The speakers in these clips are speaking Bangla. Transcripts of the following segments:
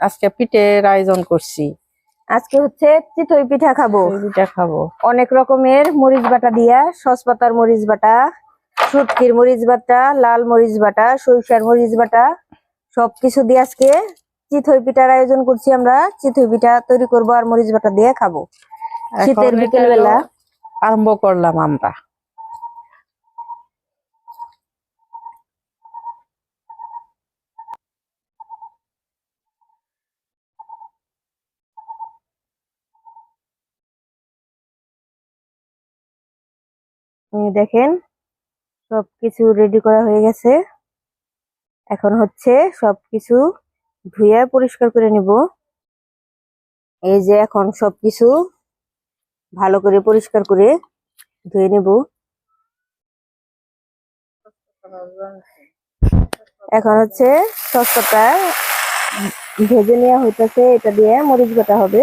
আজকে পিঠের আয়োজন করছি। আজকে হচ্ছে চিতই পিঠা খাব। পিঠা খাব। অনেক রকমের মরিচ বাটা দিয়া সসপাতার মরিচ বাটা শুটকির মরিচ বাটা লাল মরিচ বাটা সরিষার মরিচ বাটা সবকিছু দিয়ে আজকে চিতই পিঠার আয়োজন করছি আমরা। চিতই পিঠা তৈরি করব আর মরিচ বাটা দিয়ে খাব। শীতের বিকেল বেলা আরম্ভ করলাম আমরা। দেখেন, সবকিছু রেডি করা হয়ে গেছে। এখন হচ্ছে সবকিছু ধুয়ে পরিষ্কার করে নিব। এই যে এখন সবকিছু ভালো করে পরিষ্কার করে ধুয়ে নেব। এখন হচ্ছে সস্তাটা ভেজে নেওয়া হইতেছে, এটা দিয়ে মরিচ বাটা হবে।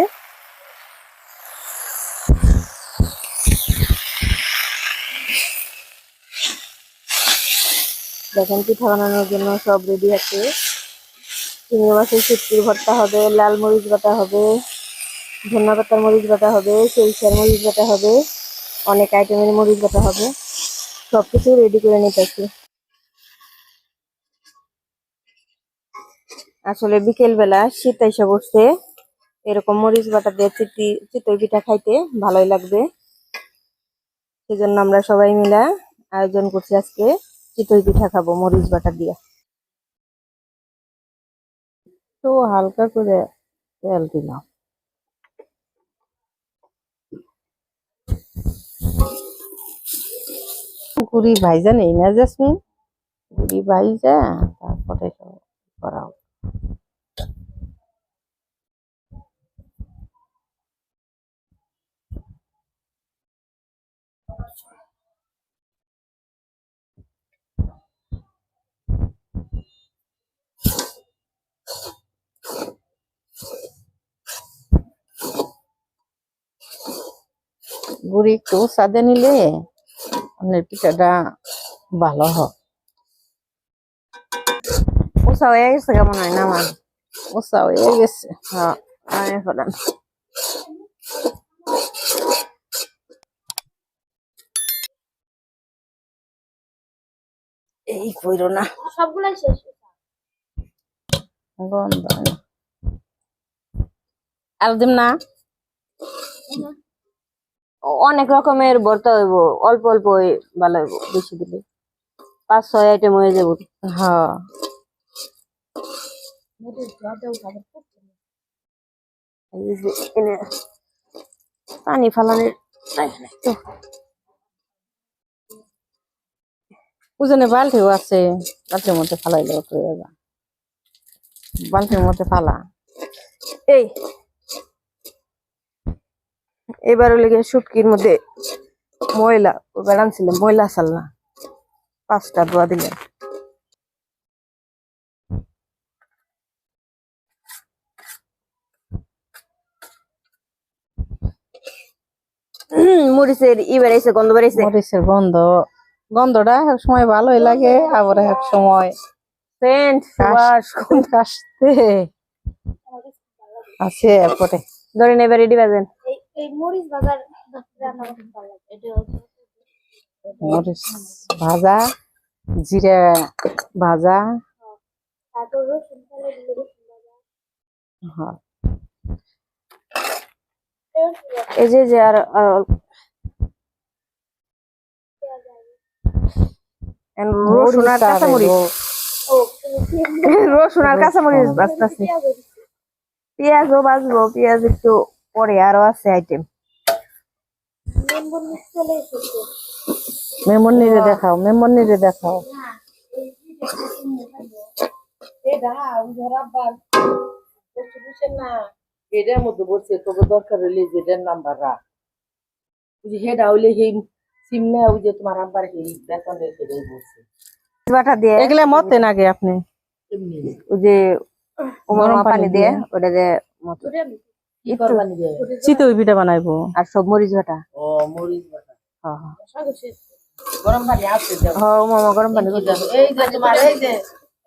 দেখেন পিঠা বানানোর জন্য সব রেডি আছে। চিংড়ি মাছের শুটকির ভর্তা হবে, লাল মরিচ বাটা হবে, ধন্যা পাতার মরিচ বাটা হবে, সরিষার মরিচ বাটা হবে, অনেক আইটেমের মরিচ বাটা হবে। সবকিছু রেডি করে নিতেছি। আসলে বিকেলবেলা শীত এসে বসছে এরকম মরিচ বাটা দিয়ে চিতি চিতই পিঠা খাইতে ভালোই লাগবে। সেজন্য আমরা সবাই মিলে আয়োজন করছি আজকে। চিতই পিঠা খাব, মরিচ বাটা দিয়ে। তো হালকা করে তেল দিলাম। গুড়ি ভাইজা নেই না, জাসমিন? গুড়ি ভাইজা, তারপরে সব করা হবে। গুড়ি একটু সাদে নিলে আপনার পিঠাটা ভালো হয়। ওসা হয়ে গেছে কেমন হয় না আমার? ওসা হয়ে গেছে। হ্যাঁ ফেলান এই কইরো না। সবগুলাই শেষ গন্ধ আর দিম না। অনেক রকমের ভর্তা হইব অল্প অল্প ভালো হইব বেশি দিলে। পাঁচ ছয় আইটেম হয়ে যাব হ্যাঁ। পানি ফালানোর ওজনে বালতিও আছে বালতির মধ্যে ফালাইলে বালতির মধ্যে ফালা। এই এবার লেগে শুটকির মধ্যে ময়লা ওবার আনছিলাম ময়লা আসাল না। পাঁচটা ধোয়া দিলেন। মরিচের ই বেড়াইছে গন্ধ বেড়াইছে মরিচের গন্ধ। গন্ধটা এক সময় ভালোই লাগে আবার এক সময় সেন্ট সুবাস কাশতে। আছে এরপরে। ধরেন এবার রেডি বাজেন। এই মরিচ বাজার রান্না করতে ভালো লাগে। এটা মরিচ ভাজা জিরা ভাজা। তারপর রসুন বাজার হ্যাঁ। এই যে যে আর রসুন আর কাঁচামরিচ। রসুন আর কাঁচামরিচ বাঁচতেছে। পেঁয়াজও বাজবো পেঁয়াজ একটু পরে আরও আছে আইটেম মেমনিরে দেখাও মেমনিরে দেখাও। এটার মধ্যে বলছে তবে দরকার হলে যেটার নাম্বার রাখ। হইলে সেই সিম না ওই যে তোমার আব্বার সেই বলছে। বাটা দিয়ে। এগুলা মতে নাকি আপনি? ওই যে গরম পানি দিয়ে। ওটা দিয়ে মতো চিতই পিঠা বানাইবো। আর সব মরিচ বাটা। ও মরিচ বাটা। হ্যাঁ হ্যাঁ। গরম পানি আছে হ্যাঁ মামা গরম পানি এই যে তোমার এই যে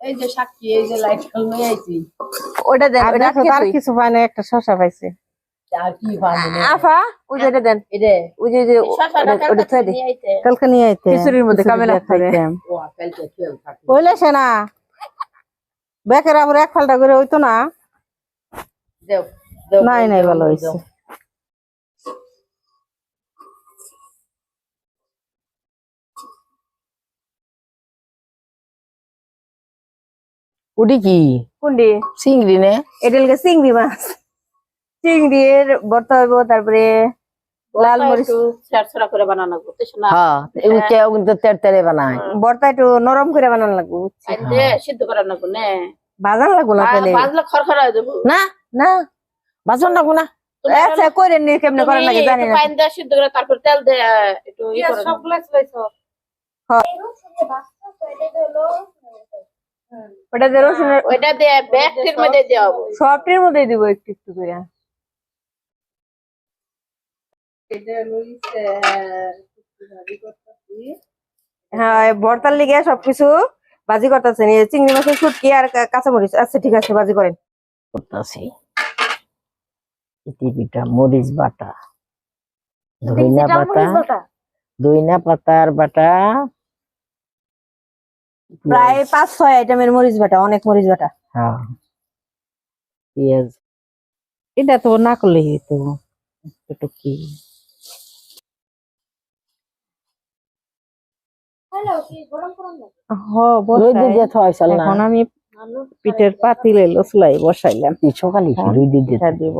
এই যে সাক্ষী এই যে লাইট নিয়ে আইছি। ওটা দেন আর ওটা। কিছু পায় না একটা শশা পাইছে। আর কি পাবো না আফা ওই যে দেন। ওই যে যে ওটা- ওটা দে। কালকে নিয়ে আইতে খিচুড়ির মধ্যে কামে খিচুড়ি লাগতে হবে। খাইতাম। ও কালকে খেয়ে থাকি কইলে সে না। বেকের আবার এক ফালটা করে হইতো না। দেও নাই নাই ভালো হয়েছে। ওটি কি? কোনটি চিংড়ি নে? এটা চিংড়ি মাছ। চিংড়ির ভর্তা হইব তারপরে লাল মরিচ। ছড়া করে বানানো করতেছ না? হ্যাঁ এগুলো কেউ কিন্তু তেড় তেড়ে বানায়। ভর্তা একটু নরম করে বানানো লাগবে বুঝছি। আইতে সিদ্ধ করে না। কোনে বাজার লাগবো না তাহলে? বাজলে খরখরা হয়ে যাব। না? না। বাসন রাখব না। আচ্ছা করে নি কেমনে করার লাগে জানি না। পানি দিয়ে সিদ্ধ করে তারপর তেল দিয়ে একটু ই করে নাও। ওটা দিয়ে রসুনের ওইটা দিয়ে ব্যাগটির মধ্যে দেওয়া সবটির মধ্যে দিব একটু একটু করে হ্যাঁ ভর্তার লিগে সবকিছু বাজি করতেছেন চিংড়ি মাছের শুটকি আর কা- কাঁচামরিচ। আচ্ছা ঠিক আছে বাজি করেন। করতেছি। পিঠা মরিচ বাটা ধইনা পাতা দইনা পাতার বাটা প্রায় পাঁচ ছয় আইটেমের মরিচ বাটা অনেক মরিচ বাটা। হ্যাঁ। পেঁয়াজ। এটা তো না করলেই একটু কি এখন আমি পিঠের পাতিলে লসলাই বসাইলাম। সকালে হ্যাঁ। দিব।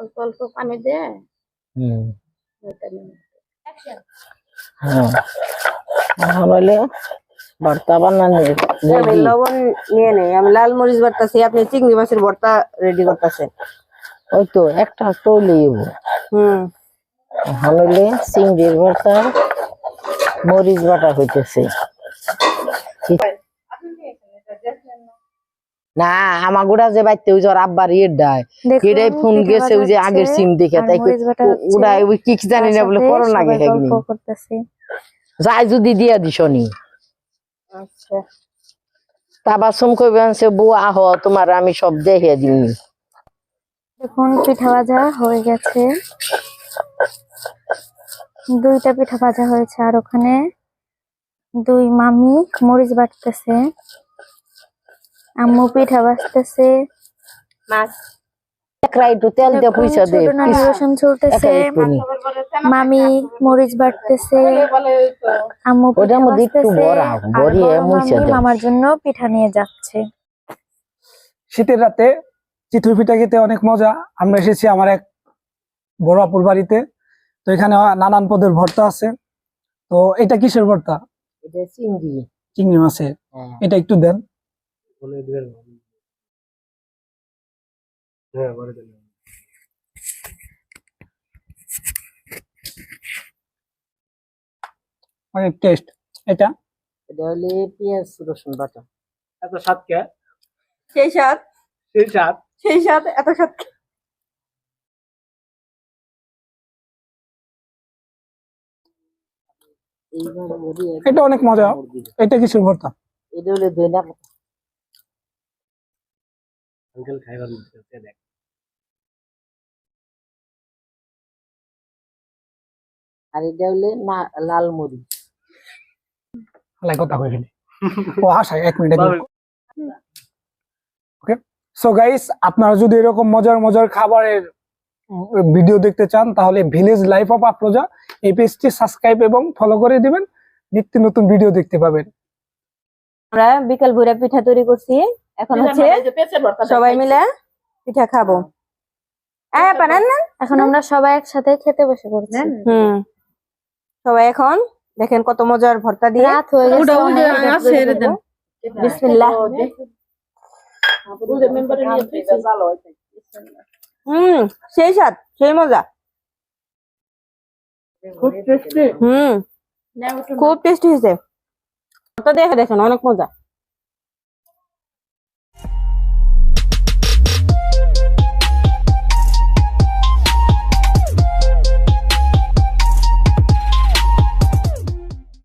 অল্প অল্প পানি দিয়ে। হ্যাঁ। এখন হইলে ভর্তা বানানো লবণ নিয়ে নেই আমি লাল মরিচ আপনি চিংড়ি মাছের ভর্তা রেডি করতেছেন। ওই তো একটা তো লইব হুম। হইলে চিংড়ির ভর্তা মরিচ বাটা হইতেছে। না আমার গোড়া যে বাইতে ওই যে আব্বার ইয়ের ডায় এটাই ফোন গেছে ওই যে আগের সিম দেখে তাই ওটা ওই কি জানি না বলে করো লাগে হেগনি করতেছি। যাই যদি দিয়া দিছনি আচ্ছা। বউ আহ তোমার আমি সব দেখিয়ে দিই দেখুন পিঠা ভাজা হয়ে গেছে। দুইটা পিঠা ভাজা হয়েছে আর ওখানে দুই মামি মরিচ বাটতেছে। আম্মু পিঠা ভাজতেছে মাছ। তেল দিয়ে পয়সা দে। রসুন ছুলতেছে একা একটু নি। মামি মরিচ বাটতেছে। আম্মু ওটার মধ্যে একটু বড়া, বড়িয়ে মরিচা মামি দাও। জন্য পিঠা নিয়ে যাচ্ছে। শীতের রাতে চিতই পিঠা খেতে অনেক মজা। আমরা এসেছি আমার এক বড় আপুর বাড়িতে। তো এখানে নানান পদের ভর্তা আছে। তো এটা কিসের ভর্তা? এটা চিংড়ি। চিংড়ি মাছের। হ্যাঁ। এটা একটু দেন। অনেক টেস্ট এটা? এটা হলে পেঁয়াজ রসুন বাটা। এত স্বাদ কে? সেই স্বাদ। সেই স্বাদ? সেই স্বাদ এত স্বাদ এটা অনেক মজা। এটা কিছু ভর্তা এটা হলে দইনা পাতা আর এটা হলে না লাল মরিচ। হালাই কথা হয়ে গেলে ও আশায় এক মিনিট ওকে সো গাইস আপনারা যদি এরকম মজার মজার খাবারের ভিডিও দেখতে চান তাহলে ভিলেজ লাইফ অফ আফরোজা এই পেজটি সাবস্ক্রাইব এবং ফলো করে দিবেন। নিত্য নতুন ভিডিও দেখতে পাবেন। আমরা বিকাল ভুরা পিঠা তৈরি করছি। এখন হচ্ছে সবাই মিলে পিঠা খাব। হ্যাঁ এখন আমরা সবাই একসাথে খেতে বসে পড়ছি। হুম। সবাই এখন দেখেন কত মজার ভর্তা দিয়ে রাত হয়ে গেছে। বিসমিল্লাহ। হুম সেই স্বাদ সেই মজা। খুব টেস্টি হুম। খুব টেস্টি হয়েছে। দেখে দেখেন অনেক মজা।